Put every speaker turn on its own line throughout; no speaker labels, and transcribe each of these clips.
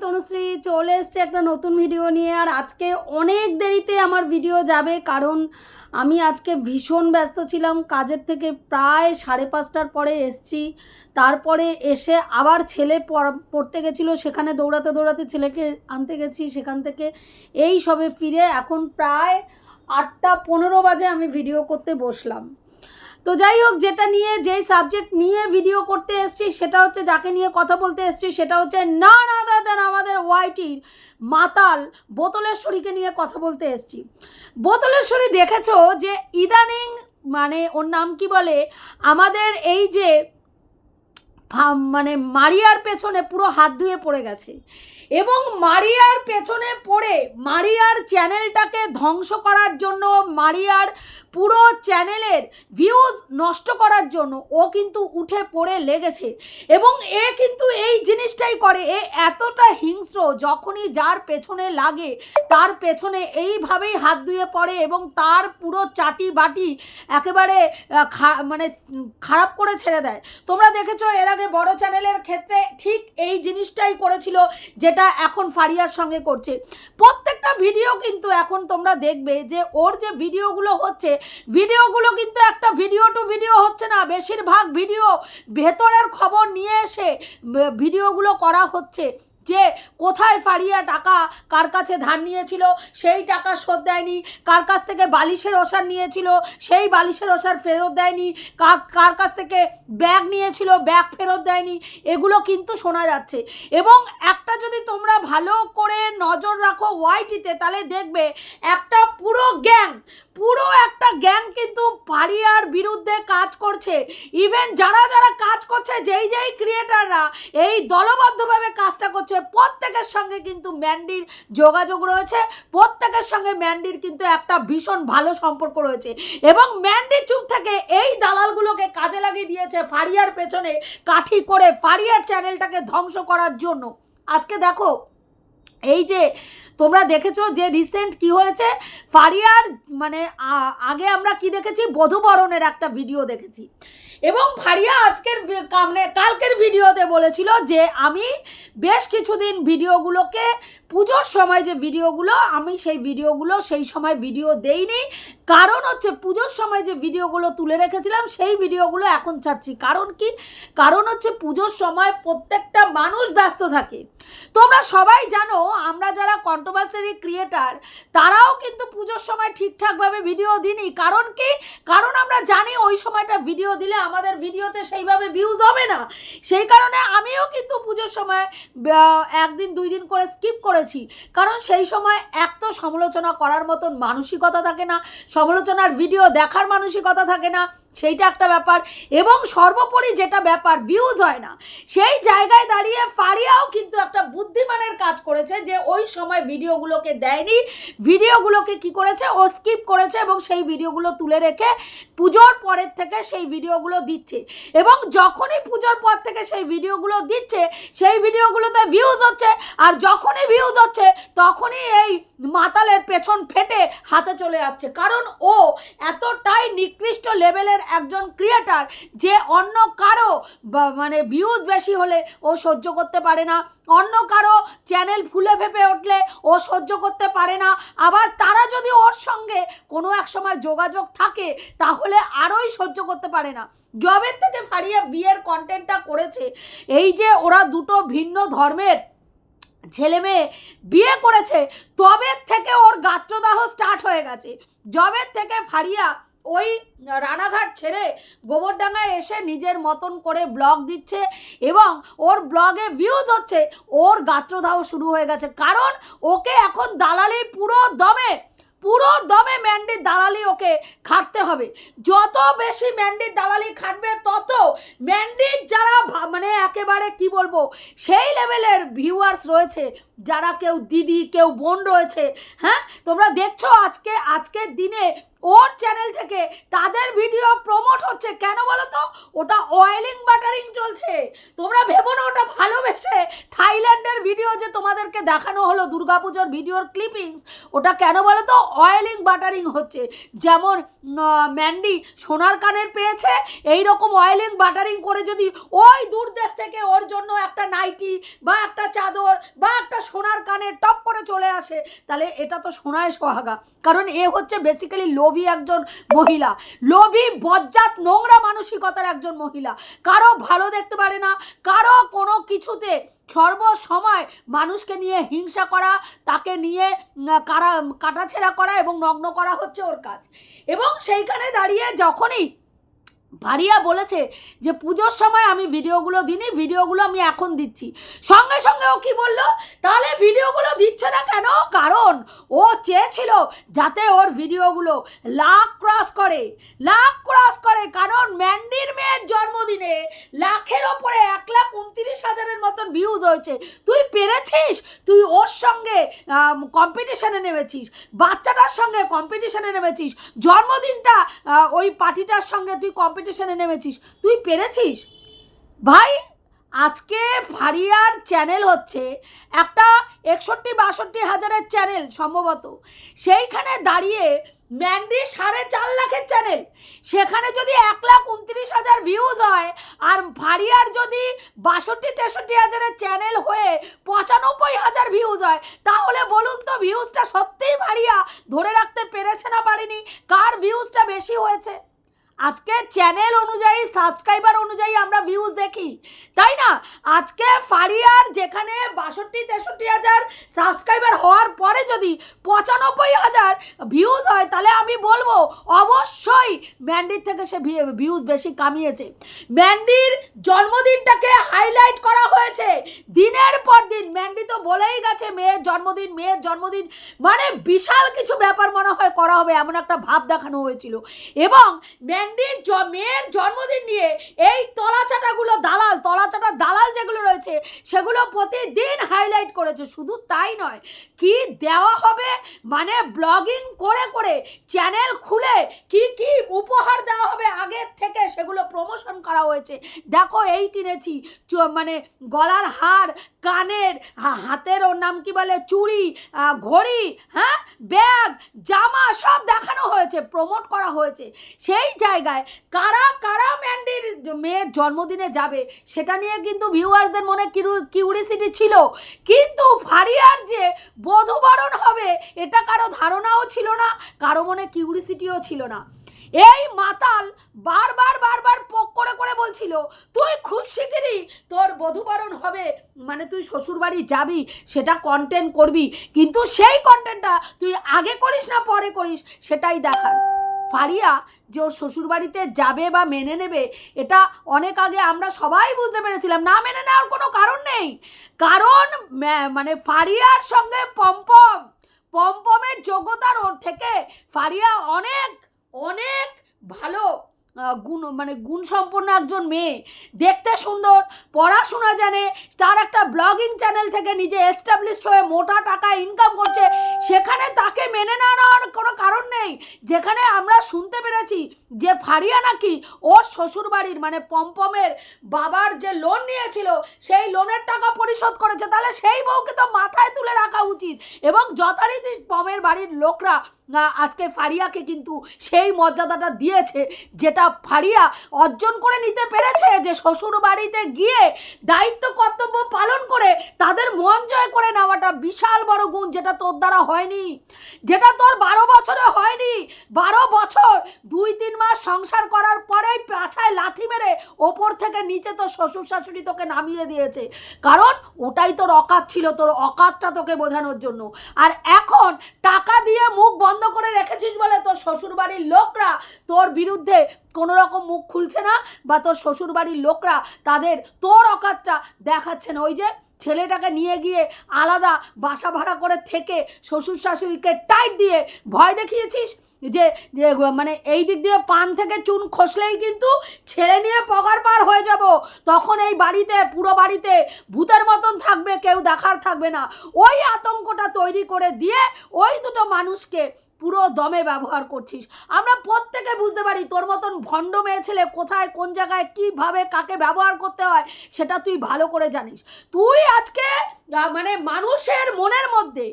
তনুশ্রী চলে এসছে একটা নতুন ভিডিও নিয়ে, আর আজকে অনেক দেরিতে আমার ভিডিও যাবে, কারণ আমি আজকে ভীষণ ব্যস্ত ছিলাম। কাজের থেকে প্রায় সাড়ে পাঁচটার পরে এসছি। তারপরে এসে আবার ছেলে পড়া- পড়তে গেছিল, সেখানে দৌড়াতে দৌড়াতে ছেলেকে আনতে গেছি সেখান থেকে। এই সবে ফিরে এখন প্রায় আটটা পনেরো বাজে আমি ভিডিও করতে বসলাম। তো যাই হোক, যেটা নিয়ে, যেই সাবজেক্ট নিয়ে ভিডিও করতে এসছি, সেটা হচ্ছে যাকে নিয়ে কথা বলতে এসছি, সেটা হচ্ছে না না দাদা আমাদের ওয়াইটির মাতাল বোতলেশ্বরীকে নিয়ে কথা বলতে এসছি। বোতলেশ্বরী দেখেছ যে ইদানিং মানে ওর নাম কি বলে? আমাদের এই যে মানে মারিয়ার পেছনে পুরো হাত ধুয়ে পড়ে গেছে। এবং মারিয়ার পেছনে পড়ে, মারিয়ার চ্যানেলটাকে ধ্বংস করার জন্য মারিয়ার পুরো চ্যানেলের ভিউজ নষ্ট করার জন্য ও কিন্তু উঠে পড়ে লেগেছে। এবং এ কিন্তু এই জিনিসটাই করে, এ এতটা হিংস্র যখনই যার পেছনে লাগে, তার পেছনে এইভাবেই হাত ধুয়ে পড়ে এবং তার পুরো চাটি বাটি একেবারে মানে খারাপ করে ছেড়ে দেয়। তোমরা দেখেছ এর আগে বড় চ্যানেলের ক্ষেত্রে ঠিক এই জিনিসটাই করেছিল যেটা এখন ফারিয়ার সঙ্গে করছে। প্রত্যেকটা ভিডিও কিন্তু এখন তোমরা দেখবে যে ওর যে ভিডিওগুলো হচ্ছে ভিডিওগুলো কিন্তু একটা ভিডিও টু ভিডিও হচ্ছে না। বেশিরভাগ ভিডিও ভেতরের খবর নিয়ে এসে ভিডিওগুলো করা হচ্ছে। যে কোথায় ফারিয়া টাকা কার কাছে ধার নিয়েছিল, সেই টাকা শোধ দেয়নি, কার কাছ থেকে বালিশের ওষার নিয়েছিল, সেই বালিশের ওষার ফেরত দেয়নি, কার কার কাছ থেকে ব্যাগ নিয়েছিল, ব্যাগ ফেরত দেয়নি, এগুলো কিন্তু শোনা যাচ্ছে। এবং একটা যদি তোমরা ভালো করে নজর রাখো ওয়াইটিতে, তাহলে দেখবে একটা পুরো গ্যাং, পুরো একটা গ্যাং কিন্তু পারিয়ার বিরুদ্ধে কাজ করছে। ইভেন যারা যারা কাজ করছে, যেই যেই ক্রিয়েটাররা এই দলবদ্ধভাবে কাজটা করছে প্রত্যেকের সঙ্গে কিন্তু ম্যান্ডির যোগাযোগ রয়েছে, প্রত্যেকের সঙ্গে ম্যান্ডির কিন্তু একটা ভীষণ ভালো সম্পর্ক রয়েছে এবং ম্যান্ডি চুপ থেকে এই দালালগুলোকে কাজে লাগিয়ে দিয়েছে ফারিয়ার পেছনে কাঠি করে ফারিয়ার চ্যানেলটাকে ধ্বংস করার জন্য। আজকে দেখো, এই যে তোমরা দেখেছ যে রিসেন্ট কি হয়েছে? ফারিয়ার মানে আগে আমরা কি দেখেছি? বধুবরণের একটা ভিডিও দেখেছি। এবং ফারিয়া আজকের কামনে কালকের ভিডিওতে বলেছিল যে আমি বেশ কিছুদিন ভিডিওগুলোকে, পুজোর সময় যে ভিডিওগুলো, আমি সেই ভিডিওগুলো সেই সময় ভিডিও দেইনি। কারণ হচ্ছে পুজোর সময় যে ভিডিওগুলো তুলে রেখেছিলাম, সেই ভিডিওগুলো এখন ছাড়ছি। কারণ কি? কারণ হচ্ছে পুজোর সময় প্রত্যেকটা মানুষ ব্যস্ত থাকে। তোমরা সবাই জানো, আমরা যারা কন্ট্রোভার্সারি ক্রিয়েটার তারাও কিন্তু পুজোর সময় ঠিকঠাকভাবে ভিডিও দিনি কারণ কি? কারণ আমরা জানি ওই সময়টা ভিডিও দিলে আমাদের ভিডিওতে সেইভাবে ভিউজ হবে না। সেই কারণে আমিও কিন্তু পুজোর সময় একদিন, দুই দিন করে স্কিপ করেছি। কারণ সেই সময় এক তো সমালোচনা করার মতন মানসিকতা থাকে না, সমালোচনার ভিডিও দেখার মানসিকতা থাকে না সেইটা একটা ব্যাপার। এবং সর্বোপরি যেটা ব্যাপার ভিউজ হয় না। সেই জায়গায় দাঁড়িয়ে ফারিয়াও কিন্তু একটা বুদ্ধিমানের কাজ করেছে যে ওই সময় ভিডিওগুলোকে দেয়নি। ভিডিওগুলোকে কি করেছে? ও স্কিপ করেছে এবং সেই ভিডিওগুলো তুলে রেখে পুজোর পরের থেকে সেই ভিডিওগুলো দিচ্ছে। এবং যখনই পুজোর পর থেকে সেই ভিডিওগুলো দিচ্ছে, সেই ভিডিওগুলোতে ভিউজ হচ্ছে। আর যখনই ভিউজ হচ্ছে, তখনই এই মাতালের পেছন ফেটে হাতে চলে আসছে। কারণ ও এতটাই নিকৃষ্ট লেভেলের একজন ক্রিয়েটার যে অন্য কারও মানে ভিউজ বেশি হলে ও সহ্য করতে পারে না। অন্য কারও চ্যানেল ফুলে ফেপে উঠলে ও সহ্য করতে পারে না। আবার তারা যদি ওর সঙ্গে কোনো এক সময় যোগাযোগ থাকে, তাহলে আরোই সহ্য করতে পারে না। জবের থেকে ফারিয়ে বিয়ের কন্টেন্টটা করেছে। এই যে ওরা দুটো ভিন্ন ধর্মের ছেলে মেয়ে বিয়ে করেছে তবে থেকে ওর গাত্রদাহ স্টার্ট হয়ে গেছে। জবের থেকে ফারিয়া ওই রানাঘাট ছেড়ে গোবরডাঙ্গায় এসে নিজের মতন করে ব্লগ দিচ্ছে এবং ওর ব্লগে ভিউজ হচ্ছে, ওর গাত্রদাহ শুরু হয়ে গেছে। কারণ ওকে এখন দালালি পুরো দমে পুরো দমে ম্যান্ডির দালালি ওকে খাটতে হবে। যত বেশি ম্যান্ডির দালালি খাটবে, তত ম্যান্ডির যারা মানে একেবারে কি বলব, সেই লেভেলের ভিউয়ার্স রয়েছে। যারা কেউ দিদি, কেউ বোন রয়েছে হ্যাঁ? তোমরা দেখছ আজকে, আজকের দিনে ওর চ্যানেল থেকে তাদের ভিডিও প্রমোট হচ্ছে। কেন বলো তো ওটা অয়েলিং বাটারিং চলছে। তোমরা ভেবো না ওটা ভালোবেসে থাইল্যান্ডের ভিডিও যে তোমাদেরকে দেখানো হলো, দুর্গাপুজোর ভিডিওর ক্লিপিংস ওটা কেন বলো তো অয়েলিং বাটারিং হচ্ছে। যেমন ম্যান্ডি সোনার কানের পেয়েছে এই রকম অয়েলিং বাটারিং করে যদি ওই দূর দেশ থেকে ওর জন্য একটা নাইটি বা একটা চাদর বা একটা সোনার কানের টপ করে চলে আসে, তাহলে এটা তো সোনায় সোহাগা। কারণ এ হচ্ছে বেসিক্যালি লোভী একজন মহিলা। লোভী, বজ্জাত, নোংরা মানসিকতার একজন মহিলা। কারও ভালো দেখতে পারে না, কারও কোনো কিছুতে সর্বসময় মানুষকে নিয়ে হিংসা করা, তাকে নিয়ে কারা, কাটাছেড়া করা এবং নগ্ন করা হচ্ছে ওর কাজ। এবং সেইখানে দাঁড়িয়ে যখনই ভারিয়া বলেছে যে পুজোর সময় আমি ভিডিওগুলো দিইনি, ভিডিওগুলো আমি এখন দিচ্ছি। সঙ্গে সঙ্গে ও কি বলল? তাহলে ভিডিওগুলো দিচ্ছে না কেন? কারণ ও চেয়েছিল যাতে ওর ভিডিওগুলো লাখ ক্রস করে, লাখ ক্রস করে। কারণ ম্যান্ডির মেয়ের জন্মদিনে লাখের ওপরে উনত্রিশ হাজারের মতন ভিউজ হয়েছে। তুই পেরেছিস? তুই ওর সঙ্গে কম্পিটিশনে নেমেছিস। বাচ্চাটার সঙ্গে কম্পিটিশনে নেমেছিস। জন্মদিনটা ওই পার্টিটার সঙ্গে তুই কম্পিটিশনে নেমেছিস। তুই পেরেছিস? ভাই, আজকে ফারিয়ার চ্যানেল হচ্ছে একটা একষট্টি বাষট্টি হাজারের চ্যানেল সম্ভবত। সেইখানে দাঁড়িয়ে ম্যান্ডি সাড়ে চার লাখের চ্যানেল সেখানে যদি এক লাখ উনত্রিশ হাজার ভিউজ হয়, আর ভারিয়ার যদি বাষট্টি, তেষট্টি হাজারের চ্যানেল হয়ে পঁচানব্বই হাজার ভিউজ হয়, তাহলে বলুন তো ভিউজটা সত্যিই ভারিয়া ধরে রাখতে পেরেছে না পারিনি? কার ভিউজটা বেশি হয়েছে? আজকে চ্যানেল অনুযায়ী সাবস্ক্রাইবার অনুযায়ী আমরা ভিউজ দেখি, তাই না? আজকে ফারিয়ার যেখানে বাষট্টি, তেষট্টি হাজার সাবস্ক্রাইবার হওয়ার পরে যদি পঁচানব্বই হাজার ভিউজ হয়, তাহলে আমি বলব, অবশ্যই ম্যান্ডির থেকে সে ভিউজ বেশি কামিয়েছে। ম্যান্ডির জন্মদিনটাকে হাইলাইট করা হয়েছে। দিনের পর দিন ম্যান্ডি তো বলেই গেছে, মেয়ের জন্মদিন মেয়ের জন্মদিন মানে বিশাল কিছু ব্যাপার মনে হয় করা হবে, এমন একটা ভাব দেখানো হয়েছিল। এবং ম্যান্ডির জ- মেয়ের জন্মদিন নিয়ে এই তলাচাটাগুলো দালাল, তলাচাটা দালাল যেগুলো রয়েছে, সেগুলো প্রতিদিন হাইলাইট করেছে। শুধু তাই নয়, কি দেওয়া হবে? মানে ব্লগিং করে করে চ্যানেল খুলে কি কি উপহার দেওয়া হবে আগের থেকে সেগুলো প্রমোশন করা হয়েছে। দেখো এই কিনেছি মানে গলার হার, কানের হাতের ওর নাম কি বলে? চুড়ি ঘড়ি হ্যাঁ? ব্যাগ, জামা সব দেখানো হয়েছে প্রমোট করা হয়েছে। সেই জায়গায় কারা কারা ম্যান্ডির মেয়ের জন্মদিনে যাবে, সেটা নিয়ে কিন্তু ভিউয়ার্সদের মনে কিউরিসিটি ছিল। কিন্তু ফারিয়ার যে বধুবরণ হবে, এটা কারও ধারণাও ছিল না, কারও মনে কিউরিসিটিও ছিল না। এই মাতাল বারবার বারবার পোক করে করে বলছিল, তুই খুব শিগগিরই তোর বধুবরণ হবে মানে তুই শ্বশুরবাড়ি যাবি, সেটা কন্টেন্ট করবি। কিন্তু সেই কন্টেন্টটা তুই আগে করিস না, পরে করিস, সেটাই দেখার। ফারিয়া যে ও শ্বশুরবাড়িতে যাবে বা মেনে নেবে, এটা অনেক আগে আমরা সবাই বুঝতে পেরেছিলাম। না মেনে নেওয়ার কোনো কারণ নেই। কারণ মানে ফারিয়ার সঙ্গে পম্পম, পম্পমের যোগ্যতার ওর থেকে ফারিয়া অনেক অনেক ভালো। গুণ মানে গুণসম্পন্ন একজন মেয়ে। দেখতে সুন্দর, পড়াশোনা জানে, তার একটা ব্লগিং চ্যানেল থেকে নিজে এস্টাবলিশ হয়ে মোটা টাকা ইনকাম করছে। সেখানে তাকে মেনে না নেওয়ার কোনো কারণ নেই। যেখানে আমরা শুনতে পেরেছি যে ফারিয়া নাকি ওর শ্বশুরবাড়ির মানে পম্পমের বাবার যে লোন নিয়েছিল, সেই লোনের টাকা পরিশোধ করেছে। তাহলে সেই বউকে তো মাথায় তুলে রাখা উচিত। এবং যথারীতি পমের বাড়ির লোকরা আজকে ফারিয়াকে কিন্তু সেই মর্যাদাটা দিয়েছে, যেটা ফারিয়া অর্জন করে নিতে পেরেছে যে শ্বশুর বাড়িতে গিয়ে দায়িত্ব কর্তব্য পালন করে তাদের মন জয় করে নেওয়াটা বিশাল বড় গুণ যেটা তোর দ্বারা হয়নি। যেটা তোর বারো বছরে হয়নি। বারো বছর দুই তিন মাস সংসার করার পরেই পাছায় লাথি মেরে ওপর থেকে নিচে তোর শ্বশুর শাশুড়ি তোকে নামিয়ে দিয়েছে। কারণ ওটাই তোর অকাত ছিল, তোর অকাতটা তোকে বোঝানোর জন্য। আর এখন টাকা দিয়ে মুখ বন্ধ করে রেখেছিস বলে তোর শ্বশুর বাড়ির লোকরা তোর বিরুদ্ধে কোনো রকম মুখ খুলছে না বা তোর শ্বশুর বাড়ির লোকরা তাদের তোর অকাতটা দেখাচ্ছে না। ওই যে ছেলেটাকে নিয়ে গিয়ে আলাদা বাসা ভাড়া করে থেকে শ্বশুর শাশুড়িকে টাইট দিয়ে ভয় দেখিয়েছিস? যে মানে এই দিক দিয়ে পান থেকে চুন খসলেই কিন্তু ছেলে নিয়ে পগার পার হয়ে যাব। তখন এই বাড়িতে, পুরো বাড়িতে ভূতের মতন থাকবে, কেউ দেখার থাকবে না। ওই আতঙ্কটা তৈরি করে দিয়ে ওই দুটো মানুষকে পুরো দমে ব্যবহার করছিস। আমরা প্রত্যেকে বুঝতে পারি তোর মতন ভণ্ড মেয়ে ছেলে কোথায়, কোন জায়গায় কীভাবে কাকে ব্যবহার করতে হয়, সেটা তুই ভালো করে জানিস। তুই আজকে মানে মানুষের মনের মধ্যে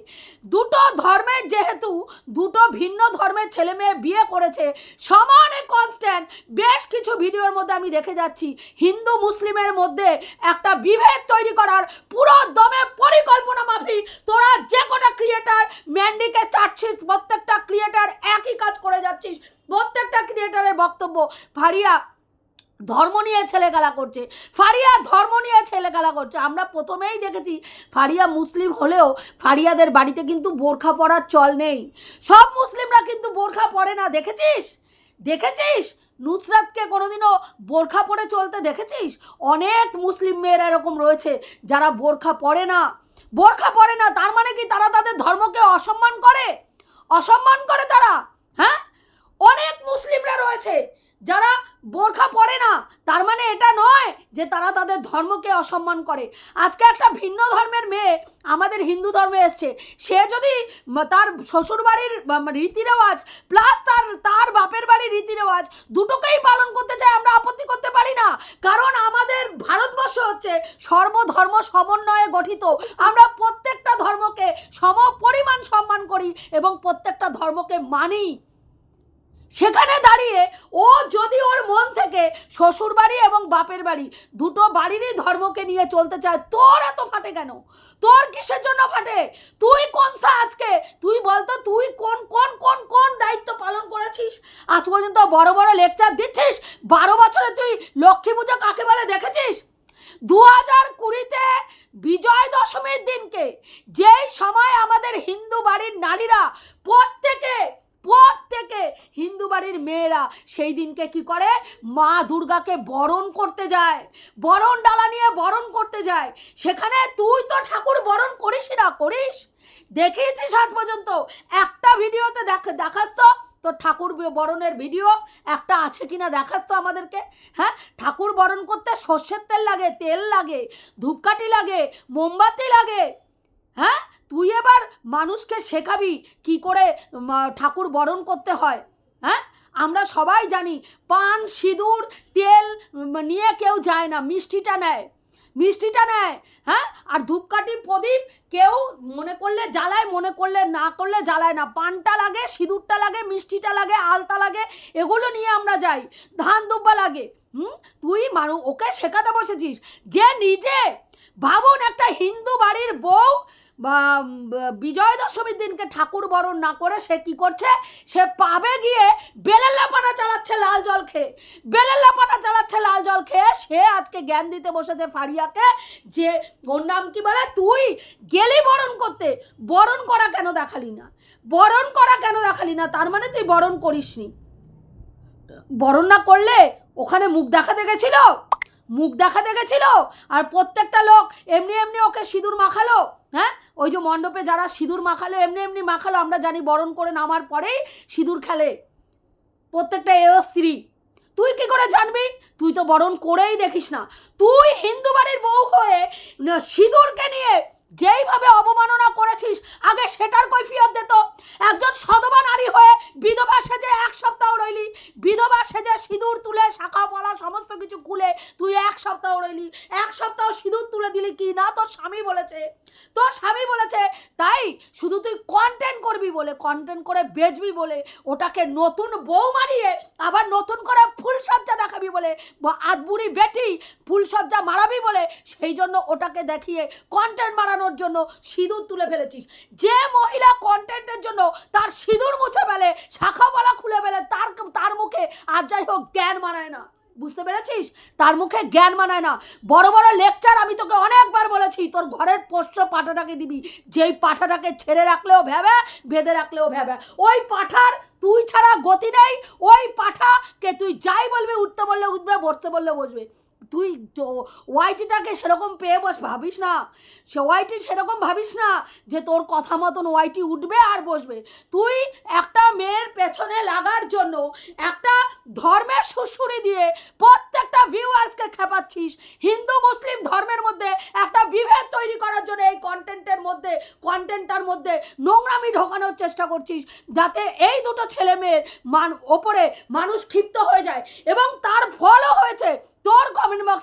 দুটো ধর্মের যেহেতু, দুটো ভিন্ন ধর্মের ছেলে মেয়ে বিয়ে করেছে, সমানে কনস্ট্যান্ট বেশ কিছু ভিডিওর মধ্যে আমি দেখে যাচ্ছি। হিন্দু, মুসলিমের মধ্যে একটা বিভেদ তৈরি করার পুরো দমে পরিকল্পনা মাফিক। তোরা যে কটা ক্রিয়েটার ম্যান্ডিকে চাচ্ছিস প্রত্যেকটা ক্রিয়েটার একই কাজ করে যাচ্ছিস। প্রত্যেকটা ক্রিয়েটারের বক্তব্য ফারিয়া ধর্ম নিয়ে ছেলেগালা করছে। ফারিয়া ধর্ম নিয়ে ছেলেগালা করছে। আমরা প্রথমেই দেখেছি ফারিয়া মুসলিম হলেও ফারিয়াদের বাড়িতে কিন্তু বোরখা পরার চল নেই। সব মুসলিমরা কিন্তু বোরখা পরে না, দেখেছিস? দেখেছিস? নুসরাতকে কোনোদিনও বোরখা পরে চলতে দেখেছিস? অনেক মুসলিম মেয়েরা এরকম রয়েছে যারা বোরখা পরে না। বোরখা পরে না, তার মানে কি তারা তাদের ধর্মকে অসম্মান করে? অসম্মান করে তারা? হ্যাঁ? অনেক মুসলিমরা রয়েছে যারা বোরখা পরে না, তার মানে এটা নয় যে তারা তাদের ধর্মকে অসম্মান করে। আজকে একটা ভিন্ন ধর্মের মেয়ে আমাদের হিন্দু ধর্মে এসছে। সে যদি তার শ্বশুরবাড়ির রীতি রেওয়াজ প্লাস তার তার বাপের বাড়ির রীতি রেওয়াজ দুটোকেই পালন করতে চায়, আমরা আপত্তি করতে পারি না। কারণ আমাদের ভারতবর্ষ হচ্ছে সর্বধর্ম সমন্বয়ে গঠিত। আমরা প্রত্যেকটা ধর্মকে সম পরিমাণ সম্মান করি এবং প্রত্যেকটা ধর্মকে মানি। সেখানে দাঁড়িয়ে ও যদি ওর মন থেকে শ্বশুর বাড়ি এবং বাপের বাড়ি দুটো বাড়িরই ধর্মকে নিয়ে চলতে চায়, তোর এত ফাটে কেন? তোর কিসের জন্য ফাটে? তুই কোন সা আজকে? তুই বলতো, তুই কোন কোন কোন কোন দায়িত্ব পালন করেছিস? আজ পর্যন্ত বড় বড় লেকচার দিচ্ছিস? বারো বছরে তুই লক্ষ্মী পুজো কাকে বলে দেখেছিস? দু হাজার কুড়িতে বিজয় দশমীর দিনকে যেই সময় আমাদের হিন্দু বাড়ির নারীরা প্রত্যেকে প্রত্যেকে হিন্দু বাড়ির মেয়েরা সেই দিনকে কি করে? মা দুর্গাকে বরণ করতে যায়। বরণ ডালা নিয়ে বরণ করতে যায়। সেখানে তুই তো ঠাকুর বরণ করিস না করিস। দেখিয়েছিস আজ পর্যন্ত। একটা ভিডিওতে দেখ, দেখাস তো। তোর ঠাকুর বরণের ভিডিও একটা আছে কিনা দেখাস তো আমাদেরকে। হ্যাঁ? ঠাকুর বরণ করতে সর্ষের তেল লাগে তেল লাগে, ধূপকাঠি লাগে, মোমবাতি লাগে। হ্যাঁ? তুই এবার মানুষকে শেখাবি কি করে ঠাকুর বরণ করতে হয় হ্যাঁ? আমরা সবাই জানি পান, সিঁদুর, তেল নিয়ে কেউ যায় না, মিষ্টিটা নেয় মিষ্টিটা নেয় হ্যাঁ? আর ধূপকাঠি প্রদীপ কেউ মনে করলে জ্বালায়, মনে করলে না করলে জ্বালায় না। পানটা লাগে, সিঁদুরটা লাগে, মিষ্টিটা লাগে, আলতা লাগে, এগুলো নিয়ে আমরা যাই। ধান দুব্বা লাগে, হুম? তুই মানু, ওকে শেখাতে বসেছিস যে নিজে ভাবুন একটা হিন্দু বাড়ির বউ বিজয় দশমীর দিনকে ঠাকুর বরণ না করে সে কি করছে? সে পাবে গিয়ে বেলের লাপাটা চালাচ্ছে লাল জল খেয়ে। বেলের লাপাটা চালাচ্ছে লাল জল খেয়ে সে আজকে জ্ঞান দিতে বসেছে ফারিয়াকে যে, ওর নাম কি বলে? তুই গেলি বরণ করতে। বরণ করা কেন দেখালি না? বরণ করা কেন দেখালি না? তার মানে তুই বরণ করিসনি। বরণ না করলে ওখানে মুখ দেখাতে গেছিল? মুখ দেখাতে গেছিল? আর প্রত্যেকটা লোক এমনি এমনি ওকে সিঁদুর মাখালো হ্যাঁ? ওই যে মণ্ডপে যারা সিঁদুর মাখালো, এমনি এমনি মাখালো, আমরা জানি বরণ করে নামার পরেই সিঁদুর খেলে। প্রত্যেকটা এও স্ত্রী। তুই কি করে জানবি? তুই তো বরণ করেই দেখিস না। তুই হিন্দু বাড়ির বউ হয়ে সিঁদুরকে নিয়ে যেইভাবে অবমাননা করেছিস, আগে সেটার কৈফিয়ত দিত একজন সধবা নারী হয়ে বিধবা সেজে এক সপ্তাহ রইলি। বিধবা সেজে সিঁদুর তুলে, শাখা পলা সমস্ত কিছু খুলে তুই এক সপ্তাহ রইলি। এক সপ্তাহ সিঁদুর তুলে দিলি কি না? তোর স্বামী বলেছে। তোর স্বামী বলেছে, তাই শুধু তুই কন্টেন্ট করবি বলে কন্টেন্ট করে বেচবি বলে, ওটাকে নতুন বউ মারিয়ে আবার নতুন করে ফুলসজ্জা দেখাবি বলে, বা আদবুড়ি বেটি ফুলসজ্জা মারাবি বলে, সেই জন্য ওটাকে দেখিয়ে কন্টেন্ট মারানোর জন্য সিঁদুর তুলে ফেলেছিস। যে মহিলা কন্টেন্টের জন্য তার সিঁদুর মুছে ফেলে শাখাবালা খুলে ফেলে, তার তার মুখে আর যাই হোক জ্ঞান মানায় না। বুঝতে পেরেছিস? তার মুখে জ্ঞান মানায় না। বড় বড় লেকচার আমি তোকে অনেকবার বলেছি, তোর ঘরের পোষ্য পাঠাটাকে দিবি। যেই পাঠাটাকে ছেড়ে রাখলেও ভেবে, বেঁধে রাখলেও ভেবে। ওই পাঠার তুই ছাড়া গতি নেই, ওই পাঠাকে তুই যাই বলবি, উঠতে বললে উঠবে, বসতে বললে বসবে। তুই ওয়াইটিটাকে সেরকম পেয়ে বস, ভাবিস না? সে ওয়াইটি সেরকম ভাবিস না যে তোর কথা মতন ওয়াইটি উঠবে আর বসবে। তুই একটা মেয়ের পেছনে লাগার জন্য একটা ধর্মের সুশুরি দিয়ে প্রত্যেকটা ভিউয়ার্সকে খেপাচ্ছিস। হিন্দু, মুসলিম ধর্মের মধ্যে একটা বিভেদ তৈরি করার জন্য এই কন্টেন্টের মধ্যে কন্টেন্টটার মধ্যে নোংরামি ঢোকানোর চেষ্টা করছিস, যাতে এই দুটো ছেলে মেয়ের মান, ওপরে মানুষ ক্ষিপ্ত হয়ে যায় এবং তার ফলও হয়েছে তোর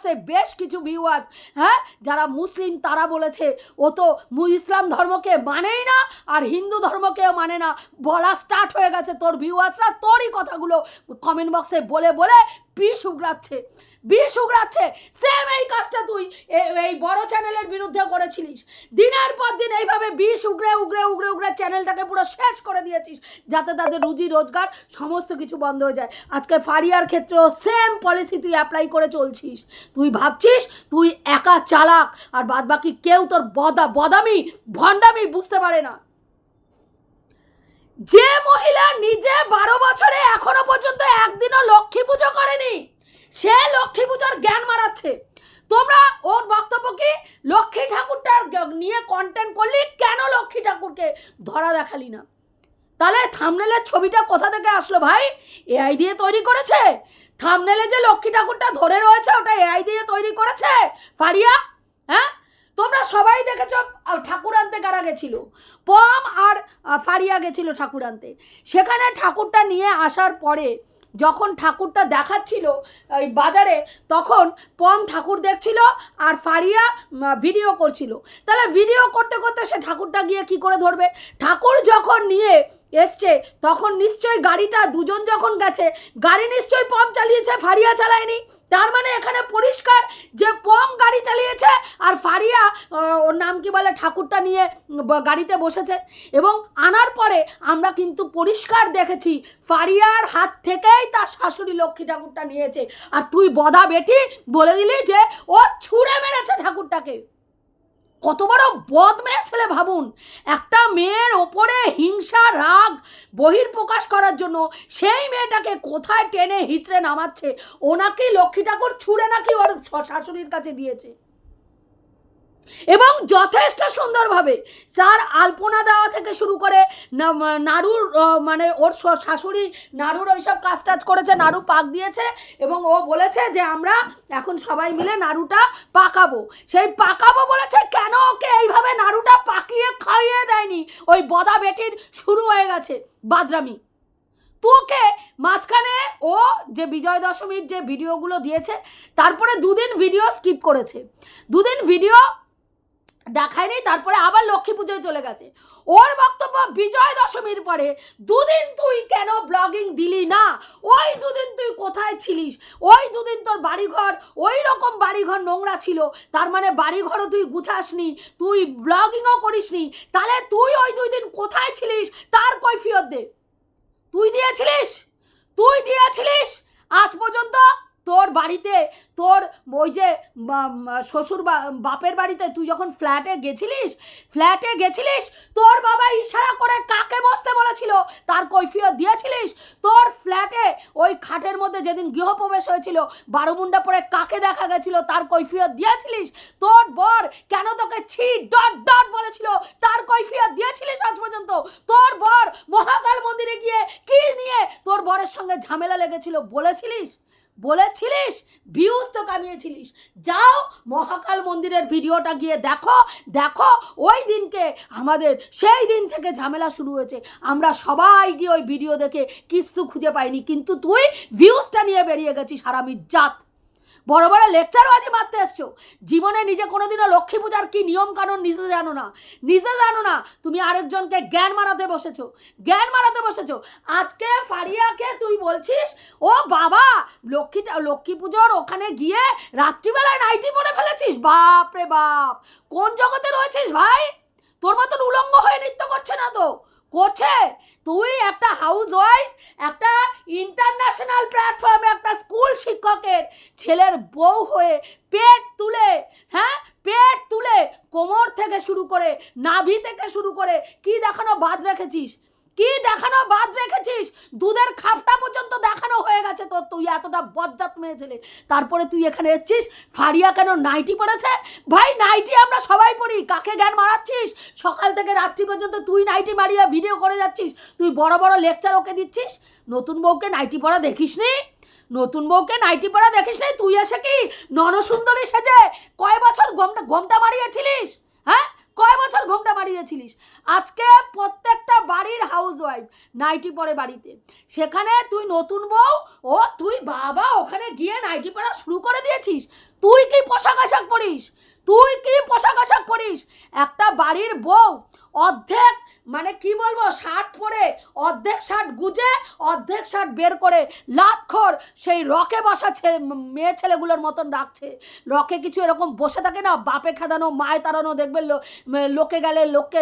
বক্সে বেশ কিছু ভিউয়ার্স হ্যাঁ? যারা মুসলিম, তারা বলেছে, ও তো ইসলাম ধর্মকে মানেই না, আর হিন্দু ধর্মকেও মানে না। বলা স্টার্ট হয়ে গেছে তোর ভিউয়ার্সরা তোরই কথাগুলো কমেন্ট বক্সে বলে বলে পিস উগড়াচ্ছে। বিষ উগড়াচ্ছে সেম এই কাজটা তুই এই বড় চ্যানেলের বিরুদ্ধে করেছিলিস। দিনের পর দিন এইভাবে বিষ উগড়ে উগড়ে উগড়ে উগড়ে চ্যানেলটাকে পুরো শেষ করে দিয়েছিস, যাতে তাদের রুজি, রোজগার সমস্ত কিছু বন্ধ হয়ে যায়। আজকে ফারিয়ার ক্ষেত্রেও সেম পলিসি তুই অ্যাপ্লাই করে চলছিস। তুই ভাবছিস, তুই একা চালাক, আর বাদ বাকি কেউ তোর বদা, বদামি, ভণ্ডামি বুঝতে পারে না। যে মহিলা নিজে বারো বছরে এখনও পর্যন্ত একদিনও লক্ষ্মী পুজো করেনি সে লক্ষ্মী পুজোর জ্ঞান মারাচ্ছে। তোমরা ওর বক্তব্য কি লক্ষ্মী ঠাকুরটার নিয়ে কন্টেন্ট করলি? কেন লক্ষ্মী ঠাকুরকে ধরা দেখালি না? তাহলে থামনেলের ছবিটা কোথা থেকে আসলো ভাই? এআই দিয়ে তৈরি করেছে? থামনেলে যে লক্ষ্মী ঠাকুরটা ধরে রয়েছে, ওটা এআই দিয়ে তৈরি করেছে? ফারিয়া হ্যাঁ? তোমরা সবাই দেখেছ ঠাকুর আনতে কারা গেছিল? পম আর ফারিয়া গেছিল ঠাকুর আনতে সেখানে ঠাকুরটা নিয়ে আসার পরে যখন ঠাকুরটা দেখাচ্ছিল ওই বাজারে, তখন পম ঠাকুর দেখছিল আর ফারিয়া ভিডিও করছিল। তাহলে ভিডিও করতে করতে সে ঠাকুরটা গিয়ে কি করে ধরবে? ঠাকুর যখন নিয়ে এসছে, তখন নিশ্চয়ই গাড়িটা দুজন যখন গেছে, গাড়ি নিশ্চয়ই পম চালিয়েছে ফারিয়া চালায়নি। তার মানে এখানে পরিষ্কার যে পম গাড়ি চালিয়েছে আর ফারিয়া ওর নাম কি বলে, ঠাকুরটা নিয়ে গাড়িতে বসেছে। এবং আনার পরে আমরা কিন্তু পরিষ্কার দেখেছি ফারিয়ার হাত থেকেই তার শাশুড়ি লক্ষ্মী ঠাকুরটা নিয়েছে। আর তুই বদা বেটি, বলে দিলি যে ও ছুঁড়ে মেরেছে ঠাকুরটাকে। কত বড় বদ মেয়ে ছেলে ভাবুন। একটা মেয়ের ওপরে হিংসা, রাগ বহির প্রকাশ করার জন্য সেই মেয়েটাকে কোথায় টেনে হিচড়ে নামাচ্ছে? ওনাকে লক্ষ্মী ঠাকুর ছুঁড়ে নাকি ওর শাশুড়ির কাছে দিয়েছে? এবং যথেষ্ট সুন্দরভাবে তার আলপনা দেওয়া থেকে শুরু করে নাড়ুর মানে ওর শাশুড়ি নাড়ুর ওইসব কাজ টাজ করেছে, নাড়ু পাক দিয়েছে এবং ও বলেছে যে আমরা এখন সবাই মিলে নাড়ুটা পাকাবো। সেই পাকাবো বলেছে কেন ওকে এইভাবে নাড়ুটা পাকিয়ে খাইয়ে দেয়নি? ওই বদা বেটির শুরু হয়ে গেছে বাদরামি। তোকে মাঝখানে ও যে বিজয় দশমীর যে ভিডিওগুলো দিয়েছে, তারপরে দুদিন ভিডিও স্কিপ করেছে। দুদিন ভিডিও দেখায়নি তারপরে আবার লক্ষ্মী পুজোয় চলে গেছে। ওর বক্তব্য বিজয় দশমীর পরে, দুদিন তুই কেন ব্লগিং দিলি না? ওই দুদিন তুই কোথায় ছিলিস? ওই দুদিন তোর বাড়িঘর, ওই রকম বাড়িঘর নোংরা ছিল। তার মানে বাড়িঘরও তুই গুছাসনি, তুই ব্লগিংও করিসনি। তাহলে তুই ওই দুই দিন কোথায় ছিলিস? তার কৈফিয়ত দে। তুই দিয়েছিলিস? তুই দিয়েছিলিস? আজ পর্যন্ত তোর বাড়িতে, তোর ওই যে শ্বশুর বাপের বাড়িতে তুই যখন ফ্ল্যাটে গেছিলিস ফ্ল্যাটে গেছিলিস, তোর বাবা ইশারা করে কাকে বসতে বলেছিল? তার কৈফিয়ত দিয়েছিলিস? তোর ফ্ল্যাটে ওই খাটের মধ্যে যেদিন গৃহপ্রবেশ হয়েছিল বারোমুন্ডা পরে কাকে দেখা গেছিল, তার কৈফিয়ত দিয়েছিলিস? তোর বর কেন তোকে ছি, ডট ডট বলেছিল? তার কৈফিয়ত দিয়েছিলিস আজ পর্যন্ত? তোর বর মহাকাল মন্দিরে গিয়ে কি নিয়ে তোর বরের সঙ্গে ঝামেলা লেগেছিল বলেছিলিস? বলেছিলিস? ভিউজ তো কামিয়েছিলিস। যাও মহাকাল মন্দিরের ভিডিওটা গিয়ে দেখো। দেখো, ওই দিনকে আমাদের, সেই দিন থেকে ঝামেলা শুরু হয়েছে। আমরা সবাই গিয়ে ওই ভিডিও দেখে কিচ্ছু খুঁজে পাইনি। কিন্তু তুই ভিউজটা নিয়ে বেরিয়ে গেছিস, হারামির জাত। বড় বড় লেকচারবাজি মারতে এসছো। জীবনে নিজে কোনোদিনও লক্ষ্মী পূজার কি নিয়ম কানুন নিজে জানো না। নিজে জানো না, তুমি আরেকজনকে জ্ঞান মারাতে বসেছো। জ্ঞান মারাতে বসেছো। আজকে ফারিয়াকে তুই বলছিস, ও বাবা, লক্ষ্মীটা, লক্ষ্মী পুজোর ওখানে গিয়ে রাত্রিবেলায় নাইটি পরে ফেলেছিস? বাপ রে বাপ! কোন জগতে রয়েছিস ভাই? তোর মতন উলঙ্গ হয়ে নৃত্য করছে না তো? করছে? তুই একটা হাউস ওয়াইফ একটা ইন্টারন্যাশনাল প্ল্যাটফর্মে একটা স্কুল শিক্ষকের ছেলের বউ হয়ে পেট তুলে হ্যাঁ? পেট তুলে কোমর থেকে শুরু করে নাভি থেকে শুরু করে কি দেখানো বাদ রেখেছিস? কি দেখানো? বাদ রেখেছিস? দুধের খাপটা পর্যন্ত দেখানো হয়ে গেছে তোর। তুই এতটা বজ্জাত মেয়ে ছেলে। তারপরে তুই এখানে এসছিস? ফারিয়া কেন নাইটি পড়েছে ভাই, নাইটি আমরা সবাই পড়ি কাকে জ্ঞান মারাচ্ছিস? সকাল থেকে রাত্রি পর্যন্ত তুই নাইটি মারিয়ে ভিডিও করে যাচ্ছিস। তুই বড় বড় লেকচার ওকে দিচ্ছিস? নতুন বউকে নাইটি পড়া দেখিস নি নতুন বউকে নাইটি পড়া দেখিস নি তুই এসে কি নরসুন্দরী সেজে কয় বছর গমটা গমটা মারিয়েছিলিস হ্যাঁ? কয় বছর ঘোমটা বাড়িয়েছিলিস? আজকে প্রত্যেকটা বাড়ির হাউস ওয়াইফ নাইটি পরে বাড়িতে। সেখানে তুই নতুন বউ ও তুই বাবা ওখানে গিয়ে নাইটি পরা শুরু করে দিয়েছিস? তুই কি পোশাক আশাক পরিস? তুই কি পোশাক আশাক পরিস? একটা বাড়ির বউ অর্ধেক মানে কি বলব, শার্ট পরে, অর্ধেক শার্ট গুজে, অর্ধেক শার্ট বের করে লাতখর সেই রকে বসা ছেলে মেয়ে ছেলেগুলোর মতন রাখছে। রকে কিছু এরকম বসে থাকে না, বাপে খেদানো, মায়ে তাড়ানো, দেখবে লোকে গেলে লোককে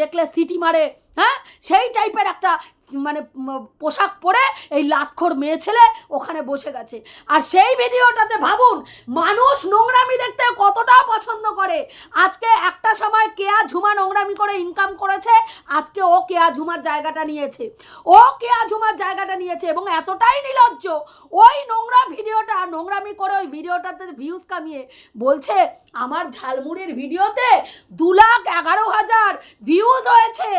দেখলে সিটি মারে হ্যাঁ? সেই টাইপের একটা মানে পোশাক পরে এই লাতখোর মেয়ে ছেলে ওখানে বসে গেছে। আর সেই ভিডিওটাতে ভাবুন, মানুষ নোংরামি দেখতে কতটা পছন্দ করে। আজকে একটা সময় কেয়া ঝুমা নোংরামি করে ইনকাম করেছে আজকে ও কেয়া ঝুমার জায়গাটা নিয়েছে। ও কেয়া ঝুমার জায়গাটা নিয়েছে এবং এতটাই নির্লজ্জ ওই নোংরা ভিডিওটা, নোংরামি করে ওই ভিডিওটাতে ভিউজ কামিয়ে বলছে, আমার ঝালমুড়ির ভিডিওতে দু লাখ এগারো হাজার ভিউজ হয়েছে।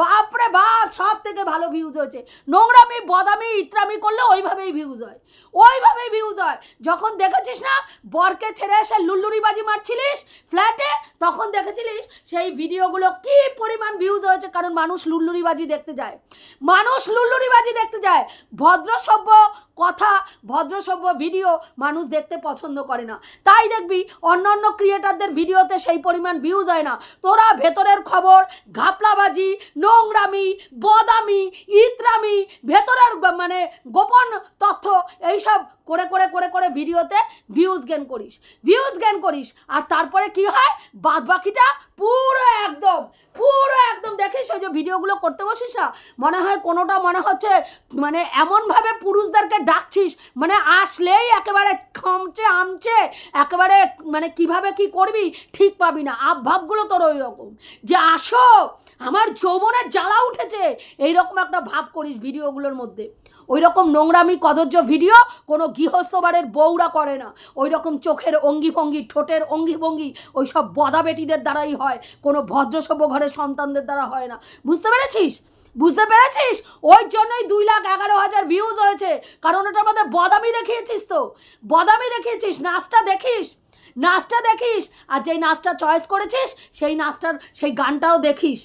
বাপরে বাপ, সব থেকে ভালো ভিউজ হয়েছে। নোংরামি, বদামি, ইত্রামি করলে ওইভাবেই ভিউজ হয়। ওইভাবেই ভিউজ হয়। যখন দেখেছিস না, বরকে ছেড়ে এসে লুল্লুরিবাজি মারছিলিস ফ্ল্যাটে তখন দেখেছিলিস সেই ভিডিওগুলো কি পরিমাণ ভিউজ হয়েছে। কারণ মানুষ লুল্লুরিবাজি দেখতে যায়। মানুষ লুল্লুরিবাজি দেখতে যায়। ভদ্র সভ্য কথা ভদ্রসভ্য ভিডিও মানুষ দেখতে পছন্দ করে না। তাই দেখবি অন্য অন্য ক্রিয়েটারদের ভিডিওতে সেই পরিমাণ ভিউজ হয় না। তোরা ভেতরের খবর, ঘাপলাবাজি, নোংরামি, বদামি, ইতরামি, ভেতরের মানে গোপন তথ্য এইসব করে করে করে করে ভিডিওতে ভিউজ গেন করিস। ভিউজ গেন করিস। আর তারপরে কি হয়? বাদ বাকিটা পুরো একদম পুরো একদম দেখিস ওই যে ভিডিওগুলো করতে বসিস না, মনে হয় কোনোটা মনে হচ্ছে মানে এমনভাবে পুরুষদেরকে ডাকছিস মানে আসলেই একেবারে খামচে আমছে একেবারে মানে কীভাবে কি করবি ঠিক পাবি না, আবভাবগুলো তোর ওই রকম যে আসো, আমার যৌবনের জ্বালা উঠেছে, এইরকম একটা ভাব করিস ভিডিওগুলোর মধ্যে। ওই রকম নোংরামি কদর্য ভিডিও কোনো গৃহস্থ বাড়ির বউরা করে না। ওই রকম চোখের অঙ্গি ভঙ্গি ঠোঁটের অঙ্গি ভঙ্গি ওই সব বদা বেটিদের দ্বারাই হয়। কোনো ভদ্রসভ্য ঘরের সন্তানদের দ্বারা হয় না। বুঝতে পেরেছিস? বুঝতে পেরেছিস? ওই জন্যই দুই লাখ এগারো হাজার ভিউজ হয়েছে। কারণ ওটার মধ্যে বদামি দেখিয়েছিস তো। বদামি দেখিয়েছিস, নাচটা দেখিস। নাচটা দেখিস। আর যেই নাচটা চয়েস করেছিস, সেই নাচটার, সেই গানটাও দেখিস।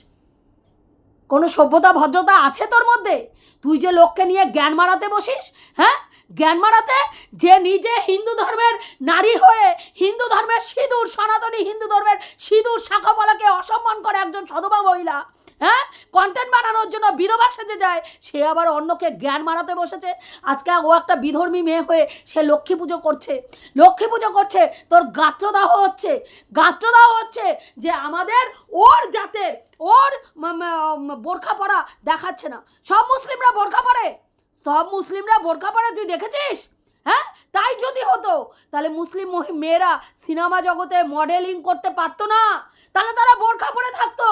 কোনো সভ্যতা, ভদ্রতা আছে তোর মধ্যে? তুই যে লোককে নিয়ে জ্ঞান মারাতে বসিস হ্যাঁ? জ্ঞান মারাতে যে নিজে হিন্দু ধর্মের নারী হয়ে হিন্দু ধর্মের সিঁদুর, সনাতনী হিন্দু ধর্মের সিঁদুর শাখাপলাকে অসম্মান করে একজন সধবা মহিলা হ্যাঁ? কন্টেন্ট বানানোর জন্য বিধবা সেজে যায়। সে আবার অন্যকে জ্ঞান মারাতে বসেছে। আজকে ও একটা বিধর্মী মেয়ে হয়ে সে লক্ষ্মী পুজো করছে। লক্ষ্মী পুজো করছে, তোর গাত্রদাহ হচ্ছে। গাত্রদাহ হচ্ছে যে আমাদের ওর জাতের, ওর বোরখা পরা দেখাচ্ছে না। সব মুসলিমরা বোরখা পরে? সব মুসলিমরা বোরখা পরে তুই দেখেছিস? হ্যাঁ? তাই যদি হতো, তাহলে মুসলিম মেয়েরা সিনেমা জগতে মডেলিং করতে পারতো না। তাহলে তারা বোরখা পরে থাকতো।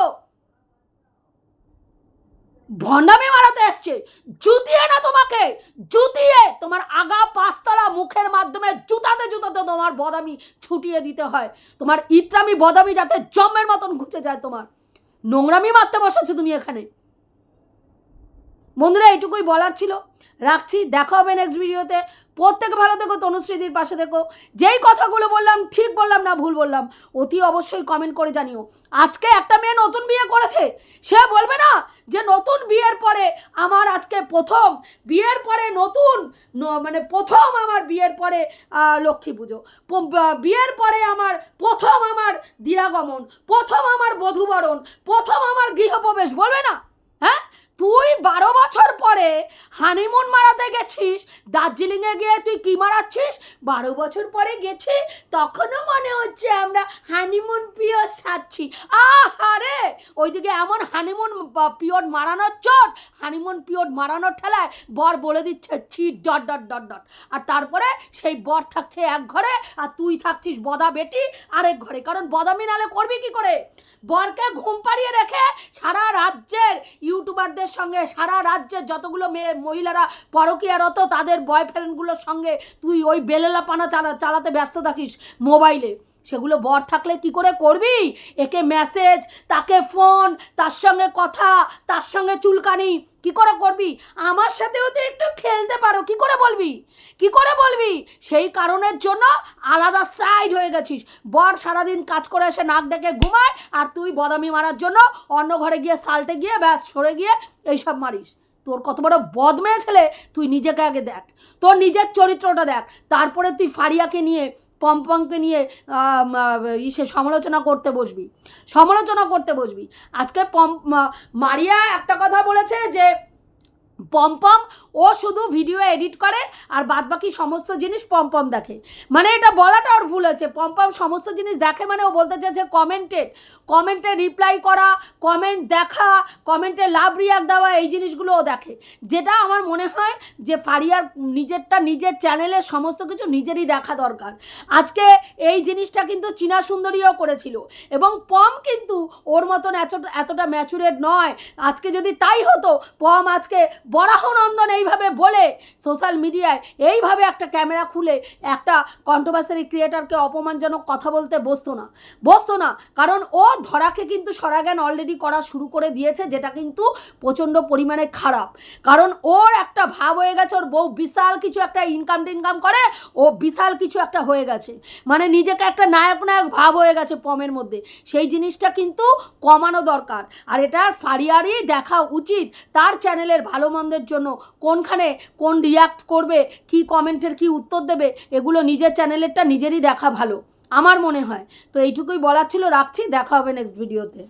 ভণ্ডামি মারাতে এসছে। জুতিয়ে না তোমাকে, জুতিয়ে। তোমার আগা পাঁচতলা মুখের মাধ্যমে জুতাতে জুতাতে তোমার বদামি ছুটিয়ে দিতে হয়। তোমার ইত্রামি বদামি যাতে জমের মতন ঘুচে যায় তোমার। নোংরামি মারতে বসেছো তুমি এখানে। বন্ধুরা, এইটুকুই বলার ছিল। রাখছি, দেখা হবে নেক্সট ভিডিওতে প্রত্যেকে ভালো থেকো, তনুশ্রীদির পাশে থেকো। যেই কথাগুলো বললাম, ঠিক বললাম না ভুল বললাম, অতি অবশ্যই কমেন্ট করে জানিও। আজকে একটা মেয়ে নতুন বিয়ে করেছে। সে বলবে না যে নতুন বিয়ের পরে আমার আজকে প্রথম, বিয়ের পরে নতুন মানে প্রথম আমার বিয়ের পরে লক্ষ্মী পুজো। বিয়ের পরে আমার প্রথম আমার দিরাগমন, প্রথম আমার বধুবরণ, প্রথম আমার গৃহপ্রবেশ, বলবে না? হ্যাঁ? তুই বারো বছর পরে হানিমুন মারাতে গেছিস, দার্জিলিংয়ে গিয়ে তুই কি মারাচ্ছিস? বারো বছর পরে গেছি, তখনও মনে হচ্ছে আমরা হানিমুন পিওর সাচ্ছি আহারে! ওইদিকে এমন হানিমুন পিওর মারানোর চট হানিমুন পিওর মারানোর ঠেলায় বর বলে দিচ্ছে, ছি, ডট ডট ডট ডট। আর তারপরে সেই বর থাকছে এক ঘরে, আর তুই থাকছিস বদা বেটি আরেক ঘরে। কারণ বদামি নালে করবি কি করে? বরকে ঘুম পাড়িয়ে রেখে সারা রাজ্যের ইউটিউবারদের সঙ্গে, সারা রাজ্যের যতগুলো মেয়ে, মহিলারা পরকীয়ারত তাদের বয়ফ্রেন্ডগুলোর সঙ্গে তুই ওই বেলেলা পানা চালা, চালাতে ব্যস্ত থাকিস মোবাইলে। সেগুলো বর থাকলে কি করে করবি? একে মেসেজ তাকে ফোন তার সঙ্গে কথা, তার সঙ্গে চুলকানি, কি করে করবি? আমার সাথেও তো একটু খেলতে পারো, কি করে বলবি? কি করে বলবি? সেই কারণের জন্য আলাদা সাইড হয়ে গেছিস। বর সারাদিন কাজ করে এসে নাক ডেকে ঘুমায় আর তুই বদামি মারার জন্য অন্য ঘরে গিয়ে সালটে গিয়ে ব্যাস সরে গিয়ে এইসব মারিস। তোর কত বড় বদমেয়ে ছেলে, তুই নিজেকে আগে দেখ। তোর নিজের চরিত্রটা দেখ। তারপরে তুই ফারিয়াকে নিয়ে, পম্পংকে নিয়ে ইসে সমালোচনা করতে বসবি। সমালোচনা করতে বসবি। আজকে পম মারিয়া একটা কথা বলেছে যে পম্পম ও শুধু ভিডিও এডিট করে আর বাদ বাকি সমস্ত জিনিস পম্পম দেখে। মানে এটা বলাটা ওর ভুল হয়েছে পম্পম সমস্ত জিনিস দেখে মানে ও বলতে চাইছে কমেন্টেড কমেন্টে রিপ্লাই করা কমেন্ট দেখা কমেন্টে লাভ রিয়াক্ট দেওয়া, এই জিনিসগুলো ও দেখে। যেটা আমার মনে হয় যে ফারিয়ার নিজেরটা নিজের চ্যানেলের সমস্ত কিছু নিজেরই দেখা দরকার। আজকে এই জিনিসটা কিন্তু চীনা সুন্দরীও করেছিল। এবং পম কিন্তু ওর মতন এতটা এতটা ম্যাচুরেট নয়। আজকে যদি তাই হতো, পম আজকে বরাহনন্দন এইভাবে বলে সোশ্যাল মিডিয়ায়, এইভাবে একটা ক্যামেরা খুলে একটা কন্ট্রোভার্সারি ক্রিয়েটারকে অপমানজনক কথা বলতে বসতো না। বসতো না, কারণ ও ধরাকে কিন্তু সরাজ্ঞান অলরেডি করা শুরু করে দিয়েছে, যেটা কিন্তু প্রচণ্ড পরিমাণে খারাপ। কারণ ওর একটা ভাব হয়ে গেছে, ওর বউ বিশাল কিছু একটা ইনকাম টিনকাম করে, ও বিশাল কিছু একটা হয়ে গেছে। মানে নিজেকে একটা নায়ক নায়ক ভাব হয়ে গেছে পমের মধ্যে। সেই জিনিসটা কিন্তু কমানো দরকার। আর এটা ফারিয়ারই দেখা উচিত, তার চ্যানেলের ভালো মন্দের জন্য কোনখানে কোন রিয়াক্ট করবে, কি কমেন্টের কি উত্তর দেবে, এগুলো নিজের চ্যানেলেরটা নিজেরই দেখা ভালো, আমার মনে হয়। তো এইটুকুই বলার ছিল, রাখছি, দেখা হবে নেক্সট ভিডিওতে